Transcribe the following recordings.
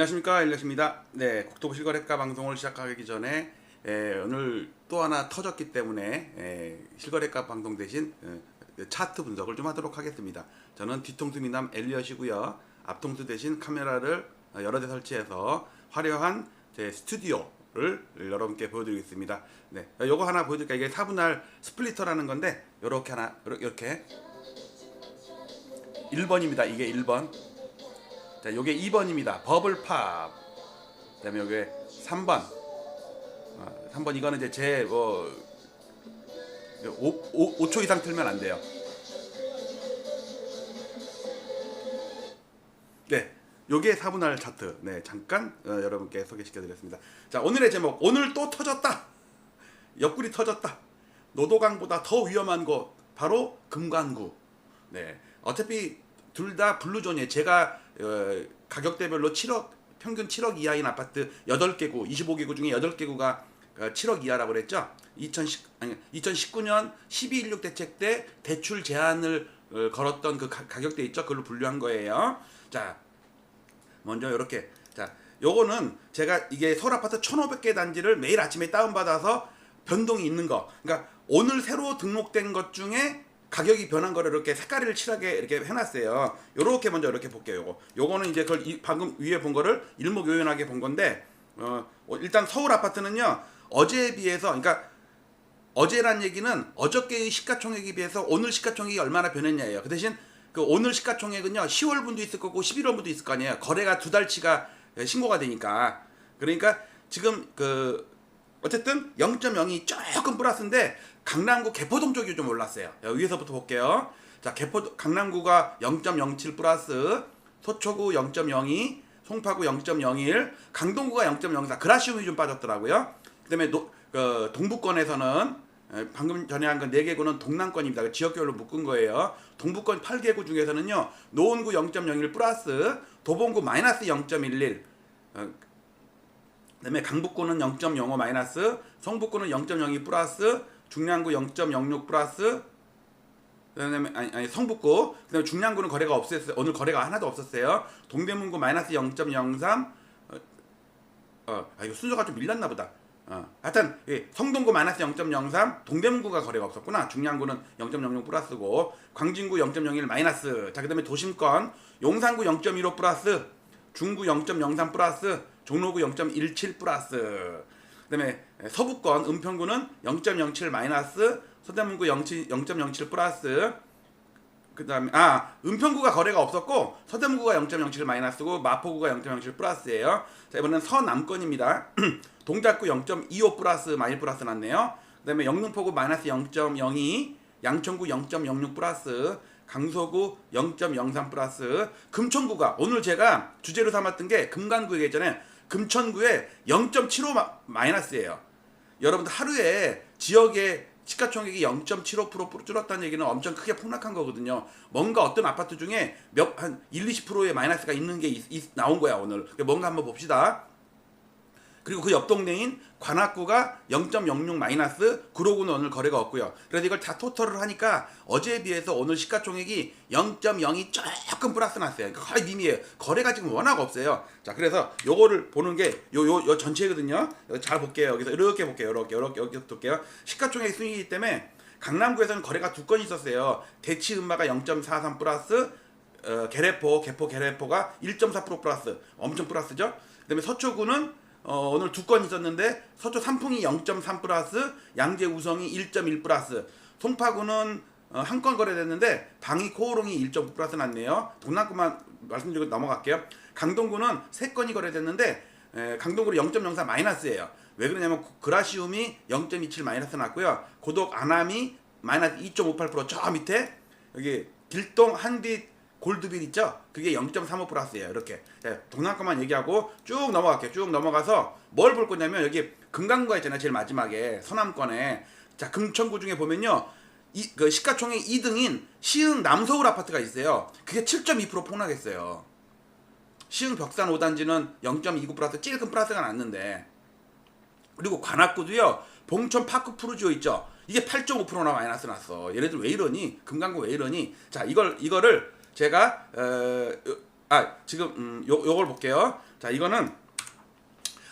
안녕하십니까 일렉입니다. 네, 국토부 실거래가 방송을 시작하기 전에 에, 오늘 또 하나 터졌기 때문에 에, 실거래가 방송 대신 에, 차트 분석을 좀 하도록 하겠습니다. 저는 뒤통수 미남 엘리엇이고요. 앞통수 대신 카메라를 어, 여러 대 설치해서 화려한 제 스튜디오를 여러분께 보여드리겠습니다. 네, 요거 하나 보여드릴게요. 이게 4분할 스플리터라는 건데 요렇게 하나 이렇게 1번입니다. 이게 1번. 자, 요게 2번입니다. 버블 팝. 그다음에 요게 3번. 어, 3번 이거는 이제 제뭐 5, 5초 이상 틀면 안 돼요. 네. 요게 4분할 차트. 네, 잠깐 어, 여러분께 소개시켜 드렸습니다. 자, 오늘의 제목. 오늘 또 터졌다. 옆구리 터졌다. 노도강보다 더 위험한 곳 바로 금관구. 네. 어차피 둘 다 블루존이에요. 제가 어, 가격대별로 7억 평균 7억 이하인 아파트 8개구, 25개구 중에 8개구가 7억 이하라고 그랬죠. 2010 아니 2019년 12.16 대책 때 대출 제한을 어, 걸었던 그 가, 가격대 있죠. 그걸로 분류한 거예요. 자, 먼저 이렇게 자, 요거는 제가 이게 서울 아파트 1,500개 단지를 매일 아침에 다운 받아서 변동이 있는 거. 그러니까 오늘 새로 등록된 것 중에 가격이 변한 거를 이렇게 색깔을 칠하게 이렇게 해놨어요. 요렇게 먼저 이렇게 볼게요. 요거. 요거는 이제 그걸 이- 방금 위에 본 거를 일목요연하게 본 건데 어, 어, 일단 서울 아파트는요 어제에 비해서 그러니까 어제란 얘기는 어저께의 시가총액에 비해서 오늘 시가총액이 얼마나 변했냐예요. 그 대신 그 오늘 시가총액은요 10월 분도 있을 거고 11월 분도 있을 거 아니에요. 거래가 두 달치가 신고가 되니까 그러니까 지금 그 어쨌든 0.0이 조금 플러스인데 강남구 개포동 쪽이 좀 올랐어요. 위에서부터 볼게요. 자 개포 강남구가 0.07 플러스 서초구 0.02 송파구 0.01 강동구가 0.04 그라시움이 좀 빠졌더라고요. 그다음에 노, 그 동부권에서는 에, 방금 전에 한 건 4개구는 동남권입니다. 그 지역별로 묶은 거예요. 동부권 8개구 중에서는요. 노원구 0.01 플러스 도봉구 마이너스 0.11 어, 그다음에 강북구는 0.05 마이너스, 성북구는 0.02 플러스, 중량구 0.06 플러스, 그다음에 아니, 아니 성북구, 그다음에 중량구는 거래가 없었어요. 오늘 거래가 하나도 없었어요. 동대문구 마이너스 0.03, 어, 어, 아 이거 순서가 좀 밀렸나 보다. 어, 하여튼 예, 성동구 마이너스 0.03, 동대문구가 거래가 없었구나. 중량구는 0.06 플러스고, 광진구 0.01 마이너스. 자 그다음에 도심권 용산구 0.15 플러스, 중구 0.03 플러스, 종로구 0.17 플러스. 그다음에 서북권 은평구는 0.07 마이너스, 서대문구 0.07 플러스. 그다음에 아 은평구가 거래가 없었고 서대문구가 0.07 마이너스고 마포구가 0.07 플러스예요. 자 이번엔 서남권입니다. 동작구 0.25 플러스 마일 플러스 났네요. 그다음에 영등포구 마이너스 0.02, 양천구 0.06 플러스, 강서구 0.03 플러스, 금천구가 오늘 제가 주제로 삼았던 게 금간구 얘기했잖아요. 금천구에 0.75 마, 마이너스예요. 여러분들 하루에 지역의 시가 총액이 0.75% 줄었다는 얘기는 엄청 크게 폭락한 거거든요. 뭔가 어떤 아파트 중에 몇 한 1, 20%의 마이너스가 있는 게 있- 있- 나온 거야 오늘. 그러니까 뭔가 한번 봅시다. 그리고 그 옆 동네인 관악구가 0.06 마이너스 구로구는 오늘 거래가 없고요. 그래서 이걸 다 토탈을 하니까 어제에 비해서 오늘 시가총액이 0.02 조금 플러스 났어요. 그러니까 거의 미미해요. 거래가 지금 워낙 없어요. 자, 그래서 요거를 보는 게 요 요 요 전체거든요. 잘 볼게요. 여기서 이렇게 볼게요. 이렇게 이렇게 여기서 볼게요. 시가총액 순위이기 때문에 강남구에서는 거래가 두 건 있었어요. 대치 음마가 0.43 플러스 어, 개래포, 개포, 개래포가 1.4% 플러스, 엄청 플러스죠. 그 다음에 서초구는 어, 오늘 두 건 있었는데 서초 삼풍이 0.3 플러스, 양재 우성이 1.1 플러스, 송파구는 어, 한 건 거래됐는데 방이 코오롱이 1.9 플러스 났네요. 동남구만 말씀드리고 넘어갈게요. 강동구는 세 건이 거래됐는데 에, 강동구는 0.04 마이너스예요. 왜 그러냐면 그라시움이 0.27 마이너스 났고요. 고독 아남이 마이너스 2.58%저 밑에 여기 길동 한빛 골드빌 있죠? 그게 0.35 플러스예요. 이렇게 네, 동남권만 얘기하고 쭉 넘어갈게요. 쭉 넘어가서 뭘 볼 거냐면 여기 금강구가 있잖아요. 제일 마지막에 서남권에 자 금천구 중에 보면요. 이, 그 시가총액 2등인 시흥 남서울 아파트가 있어요. 그게 7.2% 폭락했어요. 시흥 벽산 5단지는 0.29 플러스 찔끔 플러스가 났는데 그리고 관악구도요. 봉천 파크 푸르지오 있죠. 이게 8.5%나 마이너스 났어. 얘네들 왜 이러니? 금강구 왜 이러니? 자, 이걸 이거를 제가 어, 아 지금 음, 요 요걸 볼게요. 자 이거는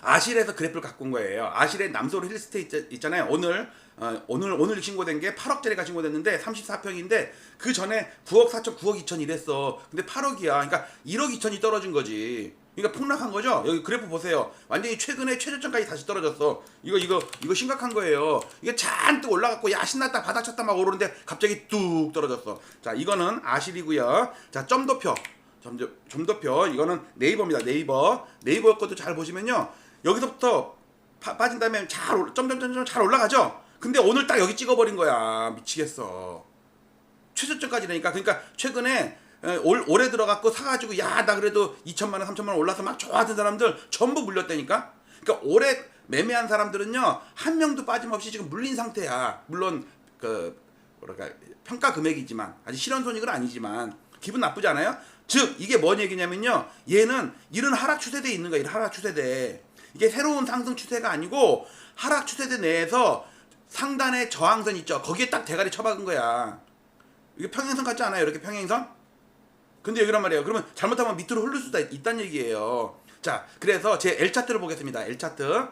아실에서 그래프를 갖고 온 거예요. 아실의 남서울 힐스테이 있- 있잖아요. 오늘 어, 오늘 오늘 신고된 게 8억짜리가 신고됐는데 34평인데 그 전에 9억 4천 9억 2천 이랬어. 근데 8억이야. 그러니까 1억 2천이 떨어진 거지. 그러니까 폭락한 거죠. 여기 그래프 보세요. 완전히 최근에 최저점까지 다시 떨어졌어. 이거 이거 이거 심각한 거예요. 이게 잔뜩 올라갔고 야 신났다 바닥 쳤다 막 오르는데 갑자기 뚝 떨어졌어. 자 이거는 아실이고요. 자 점도표 점도 점도표 이거는 네이버입니다. 네이버 네이버 것도 잘 보시면요. 여기서부터 파- 빠진 다음에 잘 올- 점점점점 잘 올라가죠. 근데 오늘 딱 여기 찍어버린 거야. 미치겠어. 최저점까지라니까. 그러니까 최근에 에, 올 올해 들어갔고 사가지고 야 나 그래도 2천만 원, 3천만 원 올라서 막 좋아하던 사람들 전부 물렸다니까. 그러니까 올해 매매한 사람들은요 한 명도 빠짐없이 지금 물린 상태야. 물론 그 뭐랄까 평가 금액이지만 아직 실현 손익은 아니지만 기분 나쁘지 않아요? 즉 이게 뭔 얘기냐면요 얘는 이런 하락 추세대에 있는 거야. 이런 하락 추세대. 이게 새로운 상승 추세가 아니고 하락 추세대 내에서 상단에 저항선 있죠. 거기에 딱 대가리 쳐박은 거야. 이게 평행선 같지 않아요? 이렇게 평행선? 근데 여기란 말이에요. 그러면 잘못하면 밑으로 흐를 수도 있- 있다는 얘기예요. 자, 그래서 제 L 차트를 보겠습니다. L 차트.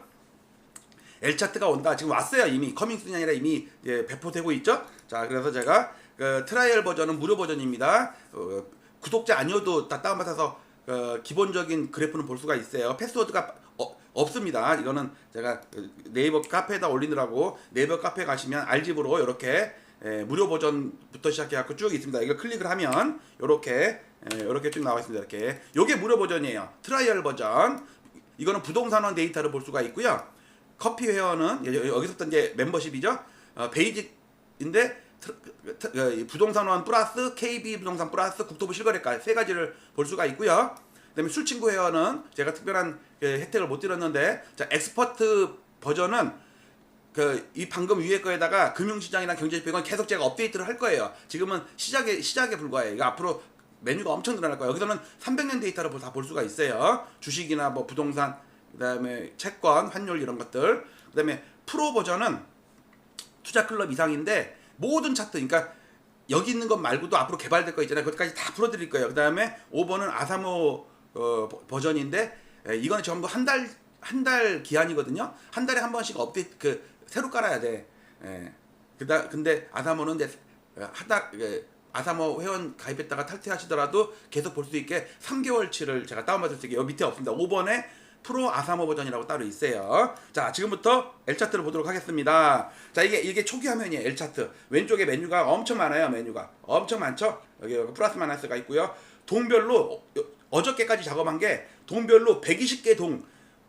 L 차트가 온다. 지금 왔어요. 이미 커밍순이 아니라 이미 예, 배포되고 있죠. 자, 그래서 제가 그 트라이얼 버전은 무료 버전입니다. 어, 구독자 아니어도 다 다운받아서 어, 기본적인 그래프는 볼 수가 있어요. 패스워드가 어, 없습니다. 이거는 제가 그 네이버 카페에다 올리느라고 네이버 카페 가시면 알집으로 이렇게 예, 무료 버전부터 시작해갖고 쭉 있습니다. 이걸 클릭을 하면 이렇게 이렇게 쭉 나와 있습니다. 이렇게 요게 무료 버전이에요. 트라이얼 버전. 이거는 부동산원 데이터를 볼 수가 있고요. 커피 회원은 여기서부터 이제 멤버십이죠. 어, 베이직인데 이 부동산원 플러스 KB 부동산 플러스 국토부 실거래가 세 가지를 볼 수가 있고요. 그다음에 술친구 회원은 제가 특별한 그 혜택을 못 드렸는데 자 엑스퍼트 버전은 그 이 방금 위에 거에다가 금융시장이나 경제지표는 계속 제가 업데이트를 할 거예요. 지금은 시작에 시작에 불과해요. 이거 앞으로 메뉴가 엄청 늘어날 거예요. 여기서는 300년 데이터를 다 볼 수가 있어요. 주식이나 뭐 부동산, 그다음에 채권, 환율 이런 것들. 그다음에 프로 버전은 투자 클럽 이상인데 모든 차트 그러니까 여기 있는 것 말고도 앞으로 개발될 거 있잖아요. 그것까지 다 풀어드릴 거예요. 그다음에 5번은 아사모 어, 버- 버전인데 에, 이거는 전부 한달 한 달 기한이거든요. 한 달에 한 번씩 업데이트 그 새로 깔아야 돼. 예. 그다 근데 아사모는 이제 하다 그 아사모 회원 가입했다가 탈퇴하시더라도 계속 볼 수 있게 3개월치를 제가 다운받을 수 있게 여기 밑에 없습니다. 5번에 프로 아사모 버전이라고 따로 있어요. 자, 지금부터 L 차트를 보도록 하겠습니다. 자, 이게 이게 초기 화면이에요. L 차트. 왼쪽에 메뉴가 엄청 많아요. 메뉴가 엄청 많죠. 여기, 플러스 마이너스가 있고요. 동별로 어, 어저께까지 작업한 게 동별로 120개 동,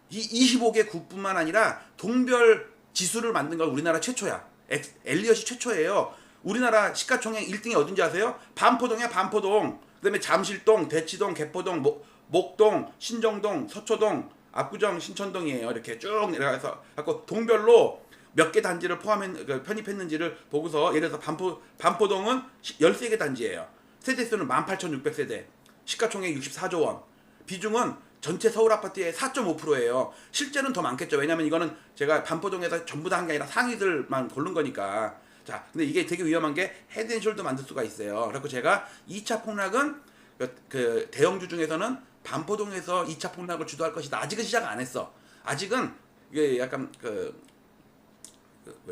이 25개 국뿐만 아니라 동별 지수를 만든 건 우리나라 최초야. 엑- 엘리엇이 최초예요. 우리나라 시가총액 1등이 어딘지 아세요? 반포동이야, 반포동. 그 다음에 잠실동, 대치동, 개포동, 목, 목동, 신정동, 서초동, 압구정, 신천동이에요. 이렇게 쭉 내려가서 갖고 동별로 몇 개 단지를 포함했 그 편입했는지를 보고서 예를 들어서 반포 반포동은 13개 단지예요. 세대 수는 18,600세대. 시가총액 64조 원. 비중은 전체 서울 아파트의 4.5%예요. 실제는 더 많겠죠. 왜냐면 이거는 제가 반포동에서 전부 다 한 게 아니라 상위들만 고른 거니까. 자, 근데 이게 되게 위험한 게 헤드앤숄더 만들 수가 있어요. 그래서 제가 2차 폭락은 그, 그 대형주 중에서는 반포동에서 2차 폭락을 주도할 것이다. 아직은 시작 안 했어. 아직은 이게 약간 그그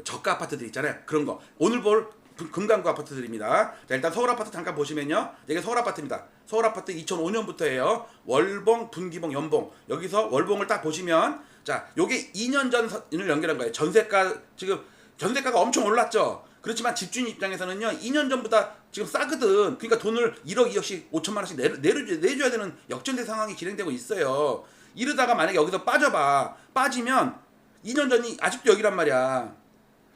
저가 아파트들 있잖아요. 그런 거. 오늘 볼 금- 금강구 아파트들입니다. 자, 일단 서울 아파트 잠깐 보시면요. 이게 서울 아파트입니다. 서울 아파트 2005년부터예요. 월봉, 분기봉, 연봉. 여기서 월봉을 딱 보시면 자, 요게 2년 전을 연결한 거예요. 전세가 지금 전세가가 엄청 올랐죠. 그렇지만 집주인 입장에서는요. 2년 전보다 지금 싸거든. 그러니까 돈을 1억, 2억씩 5천만 원씩 내려, 내려, 내줘야 되는 역전대 상황이 진행되고 있어요. 이러다가 만약에 여기서 빠져봐. 빠지면 2년 전이 아직도 여기란 말이야.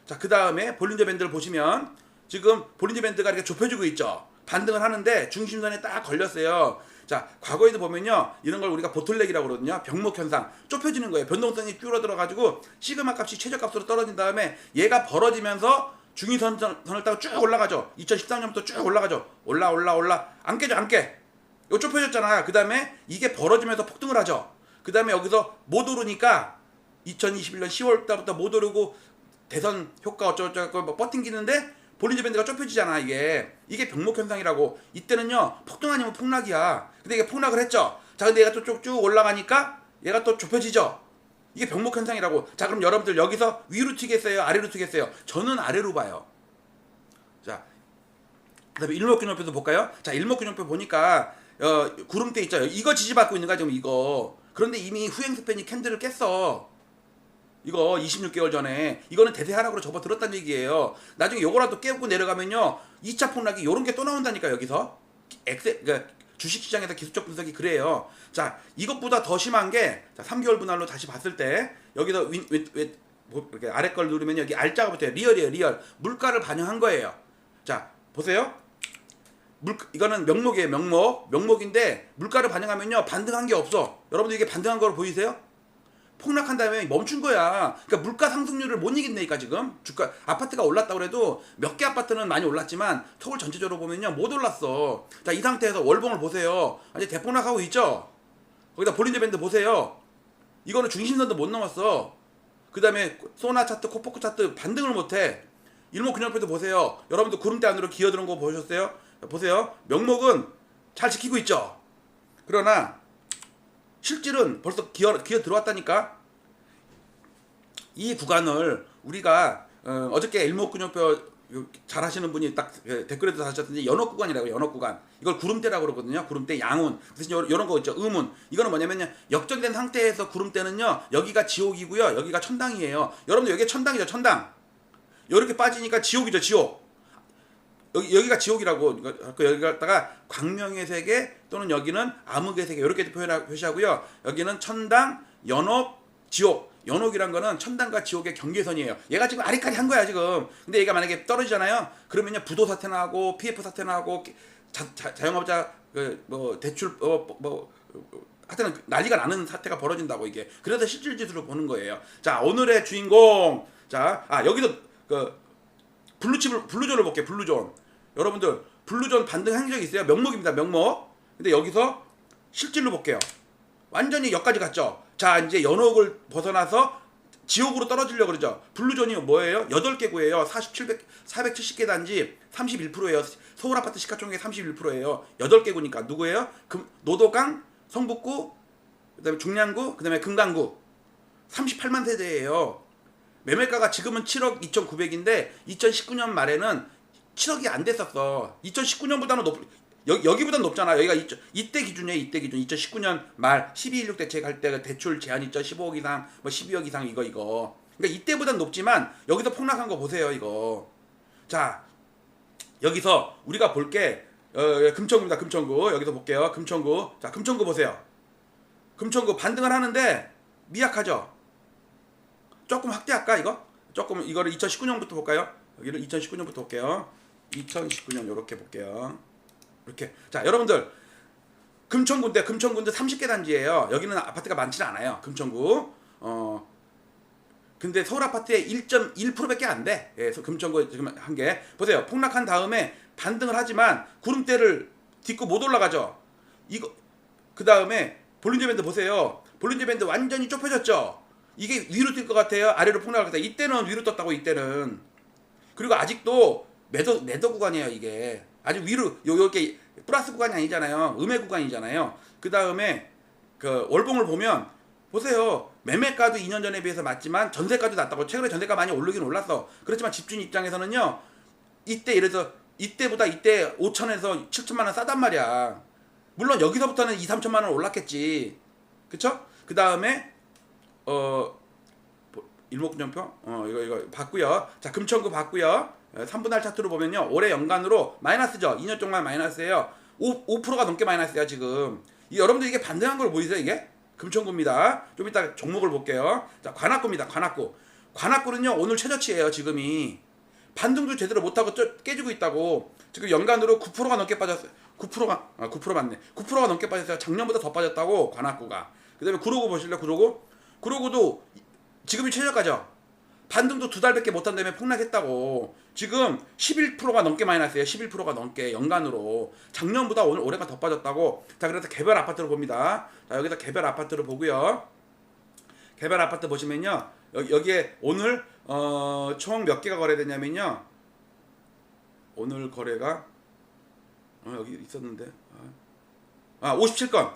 자, 그 다음에 볼린저 밴드를 보시면 지금 볼린저 밴드가 이렇게 좁혀지고 있죠. 반등을 하는데 중심선에 딱 걸렸어요. 자, 과거에도 보면요. 이런 걸 우리가 보틀렉이라고 그러거든요. 병목 현상. 좁혀지는 거예요. 변동성이 줄어들어 가지고 시그마 값이 최저값으로 떨어진 다음에 얘가 벌어지면서 중위선을 따고 쭉 올라가죠. 2013년부터 쭉 올라가죠. 올라, 올라, 올라. 안 깨져, 안 깨. 이거 좁혀졌잖아. 그 다음에 이게 벌어지면서 폭등을 하죠. 그 다음에 여기서 못 오르니까 2021년 10월 달부터 못 오르고 대선 효과 어쩌고저쩌고 뭐 버팅기는데 볼린저 밴드가 좁혀지잖아 이게. 이게 병목 현상이라고. 이때는요 폭등 아니면 폭락이야. 근데 이게 폭락을 했죠. 자 근데 얘가 또 쭉쭉 올라가니까 얘가 또 좁혀지죠. 이게 병목 현상이라고. 자 그럼 여러분들 여기서 위로 튀겠어요? 아래로 튀겠어요? 저는 아래로 봐요. 자 그다음에 일목균형표도 볼까요? 자 일목균형표 보니까 어, 구름대 있죠. 이거 지지받고 있는 거야 지금 이거. 그런데 이미 후행 스팬이 캔들을 깼어 이거 26개월 전에 이거는 대대하락으로 접어들었다는 얘기예요. 나중에 요거라도 깨고 내려가면요. 2차 폭락이 요런 게 또 나온다니까 여기서. 엑세 그러니까 주식 시장에서 기술적 분석이 그래요. 자, 이것보다 더 심한 게 자, 3개월 분할로 다시 봤을 때 여기서 윈, 윈, 윈, 뭐 이렇게 아래 걸 누르면 여기 알자가 붙어요. 리얼이에요, 리얼. 물가를 반영한 거예요. 자, 보세요. 물 이거는 명목이에요, 명목. 명목인데 물가를 반영하면요. 반등한 게 없어. 여러분들 이게 반등한 걸 보이세요? 폭락한 다음에 멈춘 거야. 그러니까 물가 상승률을 못 이긴다니까 지금. 주가 아파트가 올랐다 그래도 몇 개 아파트는 많이 올랐지만 서울 전체적으로 보면요 못 올랐어. 자 이 상태에서 월봉을 보세요. 이제 대폭락하고 있죠. 거기다 볼린저 밴드 보세요. 이거는 중심선도 못 넘었어. 그 다음에 소나 차트, 코포크 차트 반등을 못해. 일목균형표도 보세요. 여러분들 구름대 안으로 기어들은 거 보셨어요? 보세요. 명목은 잘 지키고 있죠. 그러나 실질은 벌써 기어 기어 들어왔다니까. 이 구간을 우리가 어, 어저께 일목균형표 잘 하시는 분이 딱 예, 댓글에도 하셨던데 연어 구간이라고 연어 구간. 이걸 구름대라고 그러거든요. 구름대 양운. 그래서 이런 거 있죠. 음운 이거는 뭐냐면요. 역전된 상태에서 구름대는요. 여기가 지옥이고요. 여기가 천당이에요. 여러분들 여기 천당이죠. 천당. 이렇게 빠지니까 지옥이죠. 지옥 여기 여기가 지옥이라고 그 여기 갖다가 광명의 세계 또는 여기는 암흑의 세계 이렇게 표현하, 표시하고요. 여기는 천당, 연옥, 지옥. 연옥이란 거는 천당과 지옥의 경계선이에요. 얘가 지금 아리까리 한 거야 지금. 근데 얘가 만약에 떨어지잖아요. 그러면요 부도 사태 나고 PF 사태 나고 자, 자, 자영업자 그 뭐 대출 어뭐 뭐, 하여튼 난리가 나는 사태가 벌어진다고 이게. 그래서 실질 지수로 보는 거예요. 자 오늘의 주인공. 자 아 여기도 그 블루칩을 블루존을 볼게요. 블루존. 여러분들 블루존 반등 한 적이 있어요. 명목입니다. 명목. 근데 여기서 실질로 볼게요. 완전히 여기까지 갔죠. 자 이제 연옥을 벗어나서 지옥으로 떨어지려고 그러죠. 블루존이 뭐예요? 8개 구예요. 4700 470개 단지 31%예요. 서울 아파트 시가총액 31%예요. 8개 구니까 누구예요? 금, 노도강, 성북구, 그다음에 중량구, 그다음에 금강구. 38만 세대예요. 매매가가 지금은 7억 2,900인데 2019년 말에는 7억이 안 됐었어. 2019년보다는 높 여, 여기보다 높잖아. 여기가 이, 이때 기준이에요. 이때 기준. 2019년 말 12.16 대책 할 때 대출 제한 있죠. 15억 이상, 뭐 12억 이상 이거 이거. 그러니까 이때보단 높지만 여기서 폭락한 거 보세요. 이거. 자 여기서 우리가 볼게 어, 금천구입니다. 금천구 여기서 볼게요. 금천구. 자 금천구 보세요. 금천구 반등을 하는데 미약하죠. 조금 확대할까 이거? 조금 이거를 2019년부터 볼까요? 여기를 2019년부터 볼게요. 2019년 이렇게 볼게요. 이렇게 자 여러분들 금천구인데 금천구인데 30개 단지예요. 여기는 아파트가 많지는 않아요. 금천구 어 근데 서울 아파트에 1.1%밖에 안 돼. 예, 금천구 지금 한 개. 보세요. 폭락한 다음에 반등을 하지만 구름대를 딛고 못 올라가죠. 이거 그 다음에 볼린저 밴드 보세요. 볼린저 밴드 완전히 좁혀졌죠. 이게 위로 뛸 것 같아요. 아래로 폭락할 것 같아요. 이때는 위로 떴다고 이때는. 그리고 아직도 매도 매도 구간이에요 이게. 아직 위로 요 요렇게 플러스 구간이 아니잖아요. 음의 구간이잖아요. 그 다음에 그 월봉을 보면 보세요. 매매가도 2년 전에 비해서 맞지만 전세가도 낮다고 최근에 전세가 많이 오르긴 올랐어. 그렇지만 집주인 입장에서는요. 이때 들어서 이때보다 이때 5천에서 7천만 원 싸단 말이야. 물론 여기서부터는 2, 3천만 원 올랐겠지. 그쵸? 그 다음에 어 일목균형표 어 이거 이거 봤고요. 자 금천구 봤고요. 3분할 차트로 보면요. 올해 연간으로 마이너스죠. 2년 동안 마이너스예요. 5, 5%가 넘게 마이너스야 지금. 이, 여러분들 이게 반등한 걸 보이세요 이게? 금천구입니다. 좀 이따 종목을 볼게요. 자 관악구입니다. 관악구. 관악구는요 오늘 최저치예요 지금이. 반등도 제대로 못하고 깨지고 있다고. 지금 연간으로 9%가 넘게 빠졌어요. 9%가 아, 9% 맞네. 9%가 넘게 빠졌어요. 작년보다 더 빠졌다고 관악구가. 그다음에 구로구 보실래요? 구로구? 구로구도 지금이 최저가죠. 반등도 두 달밖에 못한 다음에 폭락했다고. 지금 11%가 넘게 마이너스예요. 11%가 넘게 연간으로. 작년보다 오늘 올해가 더 빠졌다고. 자, 그래서 개별 아파트를 봅니다. 자, 여기서 개별 아파트를 보고요. 개별 아파트 보시면요. 여기, 여기에 오늘 어, 총 몇 개가 거래되냐면요. 오늘 거래가 어, 여기 있었는데 아 57건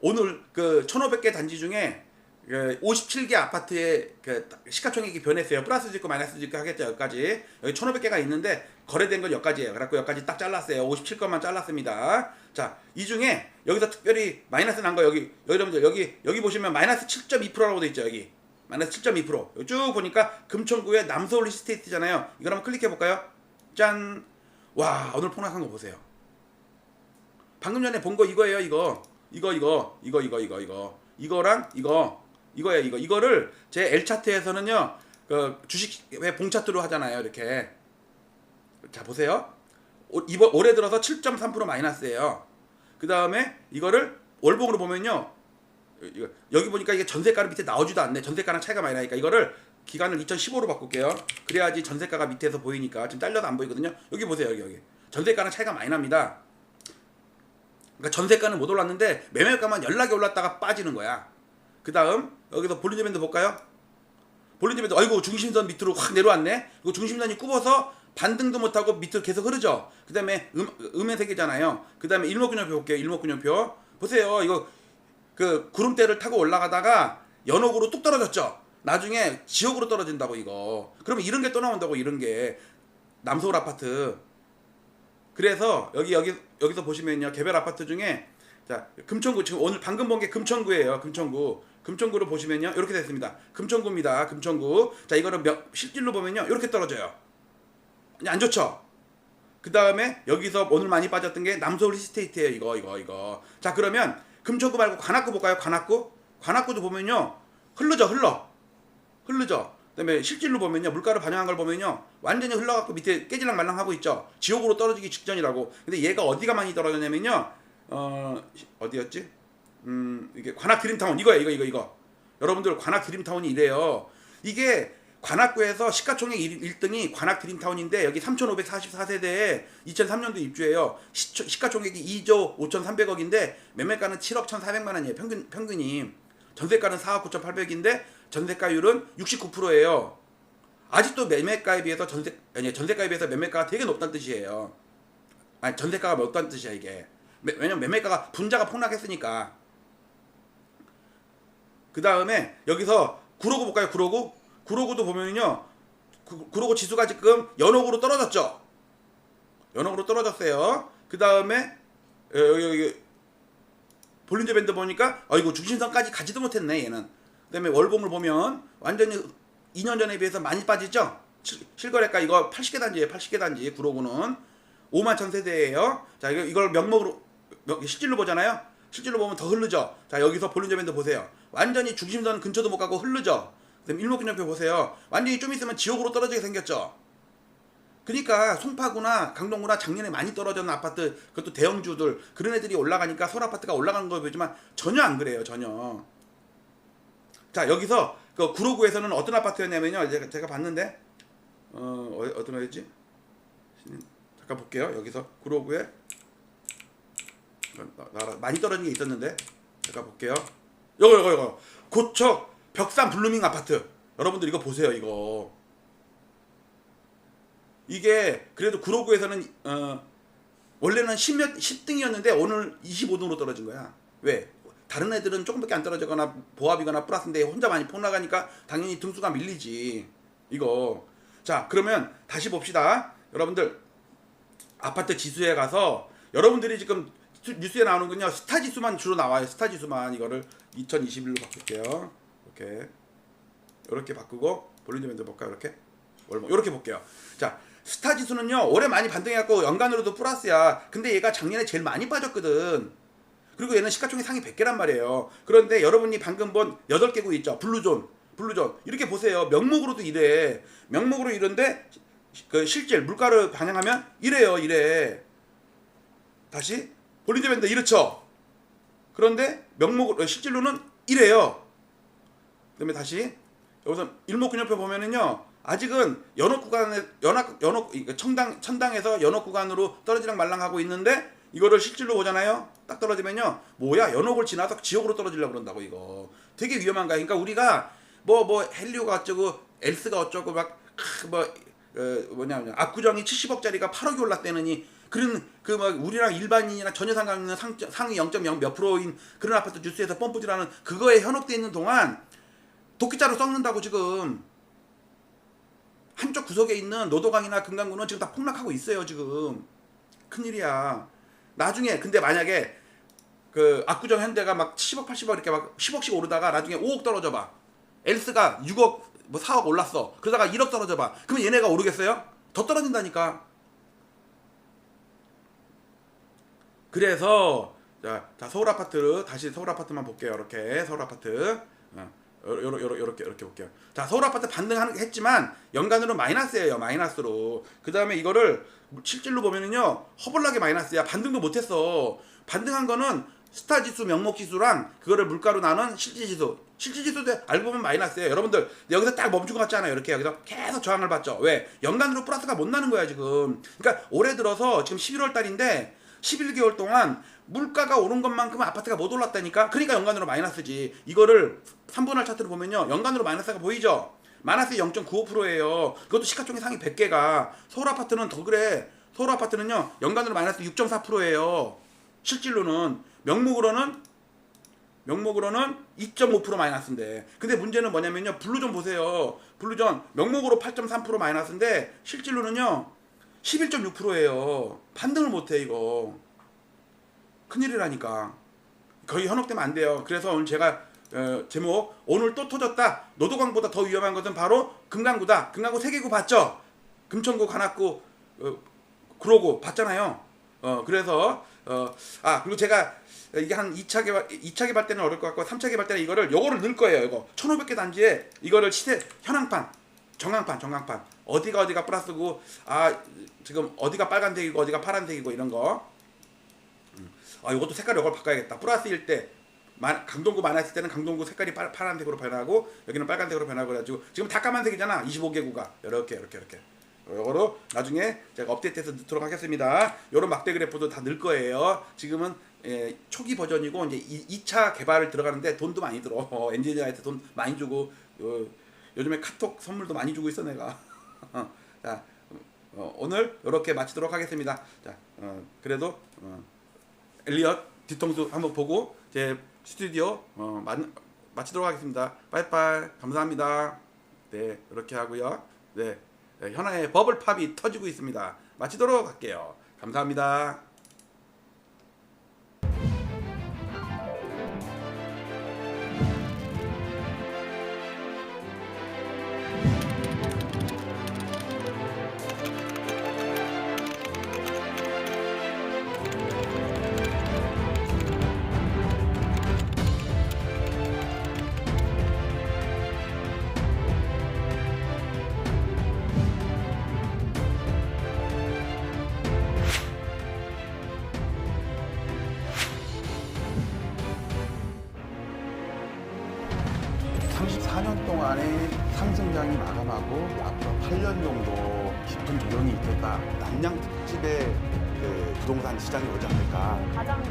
오늘 그 1,500개 단지 중에 그 57개 아파트의 그 시가총액이 변했어요. 플러스 짓고 마이너스 짓고 하겠죠. 여기까지. 여기 1,500개가 있는데 거래된 건 여기까지예요. 그래갖고 여기까지 딱 잘랐어요. 57건만 잘랐습니다. 자, 이 중에 여기서 특별히 마이너스 난 거 여기 여기 여러분들 여기 여기 보시면 마이너스 7.2%라고 돼 있죠. 여기. 마이너스 7.2%. 여기 쭉 보니까 금천구의 남서울 리스테이트잖아요. 이걸 한번 클릭해 볼까요? 짠. 와, 오늘 폭락한 거 보세요. 방금 전에 본 거 이거예요, 이거. 이거 이거 이거 이거 이거 이거. 이거랑 이거. 이거야 이거. 이거를 제 L 차트에서는요 그 주식 왜 봉차트로 하잖아요 이렇게. 자 보세요. 오- 이번 올해 들어서 7.3% 마이너스예요. 그 다음에 이거를 월봉으로 보면요 여기 보니까 이게 전세가는 밑에 나오지도 않네. 전세가랑 차이가 많이 나니까 이거를 기간을 2015로 바꿀게요. 그래야지 전세가가 밑에서 보이니까. 지금 잘려도 안 보이거든요. 여기 보세요 여기 여기. 전세가는 차이가 많이 납니다 그러니까 전세가는 못 올랐는데 매매가만 연락이 올랐다가 빠지는 거야. 그 다음 여기서 볼린저 밴드 볼까요? 볼린저 밴드 아이고 중심선 밑으로 확 내려왔네. 이거 중심선이 굽어서 반등도 못하고 밑으로 계속 흐르죠. 그 다음에 음, 음의 세계잖아요. 그 다음에 일목균형표 볼게요. 일목균형표 보세요. 이거 그 구름대를 타고 올라가다가 연옥으로 뚝 떨어졌죠. 나중에 지옥으로 떨어진다고 이거. 그러면 이런 게 또 나온다고 이런 게 남서울 아파트 그래서 여기 여기 여기서 보시면요. 개별 아파트 중에 자 금천구 지금 오늘 방금 본 게 금천구예요. 금천구. 금천구를 보시면요. 이렇게 됐습니다. 금천구입니다. 금천구. 자 이거는 몇, 실질로 보면요. 이렇게 떨어져요. 안 좋죠? 그 다음에 여기서 오늘 많이 빠졌던 게 남서울 히스테이트예요. 이거 이거 이거. 자 그러면 금천구 말고 관악구 볼까요? 관악구? 관악구도 보면요. 흐르죠 흘러. 흐르죠. 그다음에 실질로 보면요 물가를 반영한 걸 보면요 완전히 흘러갖고 밑에 깨질랑 말랑하고 있죠. 지옥으로 떨어지기 직전이라고. 근데 얘가 어디가 많이 떨어졌냐면요 어 어디였지? 음 이게 관악 드림타운 이거야 이거 이거 이거. 여러분들 관악 드림타운이 이래요. 이게 관악구에서 시가총액 1, 등이 관악 드림타운인데 여기 3,544세대에 2003년도 입주해요. 시, 시가총액이 2조 5,300억인데 매매가는 7억 1,400만 원이에요. 평균 평균이. 전세가는 4억 9,800인데 전세가율은 69%예요. 아직도 매매가에 비해서 전세 아니 전세가에 비해서 매매가가 되게 높다는 뜻이에요. 아니 전세가가 높다는 뜻이야 이게. 매, 왜냐면 매매가가 분자가 폭락했으니까. 그 다음에 여기서 구로구 볼까요? 구로구? 구로구도 보면요. 구, 구로구 지수가 지금 연옥으로 떨어졌죠. 연옥으로 떨어졌어요. 그 다음에 여기 여기 볼린저 밴드 보니까 아이고 중심선까지 가지도 못했네 얘는. 그 다음에 월봉을 보면 완전히 2년 전에 비해서 많이 빠지죠. 실- 실거래가 이거 80개 단지예요. 80개 단지 구로구는 5만 천 세대예요. 자 이걸 명목으로 명- 실질로 보잖아요. 실질로 보면 더 흐르죠. 자 여기서 밴드 보세요. 완전히 중심선 근처도 못 가고 흐르죠. 그다음 일목균형표 보세요. 완전히 좀 있으면 지옥으로 떨어지게 생겼죠. 그러니까 송파구나 강동구나 작년에 많이 떨어졌는 아파트 그것도 대형주들 그런 애들이 올라가니까 서울 아파트가 올라가는 거 보이지만 전혀 안 그래요 전혀 자 여기서 그 구로구에서는 어떤 아파트였냐면요. 제가, 제가 봤는데 어 어- 어떤 애였지? 잠깐 볼게요. 여기서 구로구에 많이 떨어진 게 있었는데 잠깐 볼게요. 요거 요거 요거. 고척 벽산 블루밍 아파트. 여러분들 이거 보세요 이거. 이게 그래도 구로구에서는 어 원래는 10몇 10등이었는데 오늘 25등으로 떨어진 거야. 왜? 다른 애들은 조금밖에 안 떨어지거나 보합이거나 플러스인데 혼자 많이 폭락하니까 당연히 등수가 밀리지. 이거. 자, 그러면 다시 봅시다. 여러분들 아파트 지수에 가서 여러분들이 지금 수- 뉴스에 나오는군요. 스타 지수만 주로 나와요. 스타 지수만 이거를 2021로 바꿀게요. 이렇게 이렇게 바꾸고 볼륨 밴드 볼까요? 이렇게 이렇게 볼게요. 자 스타 지수는요 올해 많이 반등해갖고 연간으로도 플러스야. 근데 얘가 작년에 제일 많이 빠졌거든. 그리고 얘는 시가총액 상위 100개란 말이에요. 그런데 여러분이 방금 본 8개국 있죠. 블루존, 블루존. 이렇게 보세요. 명목으로도 이래. 명목으로 이런데 그 실질 물가를 반영하면 이래요. 이래. 다시 볼린저 밴드 이렇죠. 그런데 명목으로 실질로는 이래요. 그다음에 다시 여기서 일목균형표 보면은요 아직은 연옥 구간에 연합 연옥 이 청당 천당에서 연옥 구간으로 떨어지랑 말랑하고 있는데 이거를 실질로 보잖아요? 딱 떨어지면요. 뭐야? 연옥을 지나서 지옥으로 떨어지려고 그런다고 이거. 되게 위험한 거야. 그러니까 우리가 뭐뭐 헬리오가 어쩌고 엘스가 어쩌고 막뭐 어, 뭐냐 뭐냐 압구정이 70억짜리가 8억이 올랐다느니 그런 그 막 우리랑 일반인이랑 전혀 상관없는 상, 상위 0.0몇 프로인 그런 아파트 뉴스에서 펌프질하는 그거에 현혹돼 있는 동안 도끼자루 썩는다고 지금. 한쪽 구석에 있는 노도강이나 금강구는 지금 다 폭락하고 있어요 지금. 큰일이야 나중에 근데 만약에 그 압구정 현대가 막 10억 80억 이렇게 막 10억씩 오르다가 나중에 5억 떨어져 봐. 엘스가 6억 뭐 4억 올랐어. 그러다가 1억 떨어져 봐. 그러면 얘네가 오르겠어요? 더 떨어진다니까. 그래서 자, 자 서울 아파트를 다시 서울 아파트만 볼게요. 이렇게 서울 아파트. 어, 요러, 요러, 요렇게 이렇게 볼게요. 자 서울 아파트 반등하는 했지만 연간으로 마이너스예요 마이너스로. 그 다음에 이거를 실질로 보면은요 허벌나게 마이너스야. 반등도 못했어. 반등한 거는 스타 지수 명목 지수랑 그거를 물가로 나눈 실질 지수. 실질 지수도 알고 보면 마이너스예요. 여러분들 여기서 딱 멈추고 갔잖아요? 이렇게 여기서 계속 저항을 받죠. 왜? 연간으로 플러스가 못 나는 거야 지금. 그러니까 올해 들어서 지금 11월 달인데 11개월 동안 물가가 오른 것만큼 아파트가 못 올랐다니까? 그러니까 연간으로 마이너스지. 이거를 3분할 차트를 보면요 연간으로 마이너스가 보이죠 마이너스 0.95%예요. 그것도 시가총액 상위 100개가. 서울 아파트는 더 그래. 서울 아파트는요 연간으로 마이너스 6.4%예요. 실질로는. 명목으로는 명목으로는 2.5% 마이너스인데. 근데 문제는 뭐냐면요 블루존 보세요. 블루존 명목으로 8.3% 마이너스인데 실질로는요 11.6%예요. 반등을 못해 이거. 큰일이라니까. 거의 현혹되면 안 돼요. 그래서 오늘 제가 어, 제목 오늘 또 터졌다. 노도강보다 더 위험한 것은 바로 금강구다. 금강구 세개구 봤죠? 금천구 관악구 어, 구로구 봤잖아요. 어 그래서 어 아 그리고 제가 이게 한 2차 개발 2차 개발 때는 어려울 것 같고 3차 개발 때는 이거를 요거를 넣을 거예요 이거. 1500개 단지에 이거를 시세 현황판 정황판 정황판. 어디가 어디가 플러스고 아 지금 어디가 빨간색이고 어디가 파란색이고 이런 거. 아, 이것도 색깔 이걸 바꿔야겠다. 플러스일 때 마- 강동구 많았을 때는 강동구 색깔이 파, 파란색으로 변하고 여기는 빨간색으로 변하고 그래가지고 지금 다 까만색이잖아. 25개구가 이렇게 이렇게 이렇게. 요거로 나중에 제가 업데이트해서 넣도록 하겠습니다. 요런 막대 그래프도 다 넣을 거예요. 지금은 예, 초기 버전이고 이제 2, 차 개발을 들어가는데 돈도 많이 들어. 어, 엔지니어한테 돈 많이 주고 요, 요즘에 카톡 선물도 많이 주고 있어 내가. 자 어, 오늘 이렇게 마치도록 하겠습니다. 자 어, 그래도 어, 엘리엇 뒤통수 한번 보고 제 스튜디오 어, 마, 마치도록 하겠습니다. 빠이빠이 감사합니다. 네 이렇게 하고요. 네, 네 현아의 버블팝이 터지고 있습니다. 마치도록 할게요. 감사합니다. 부동산 시장이 오지 않을까. 가장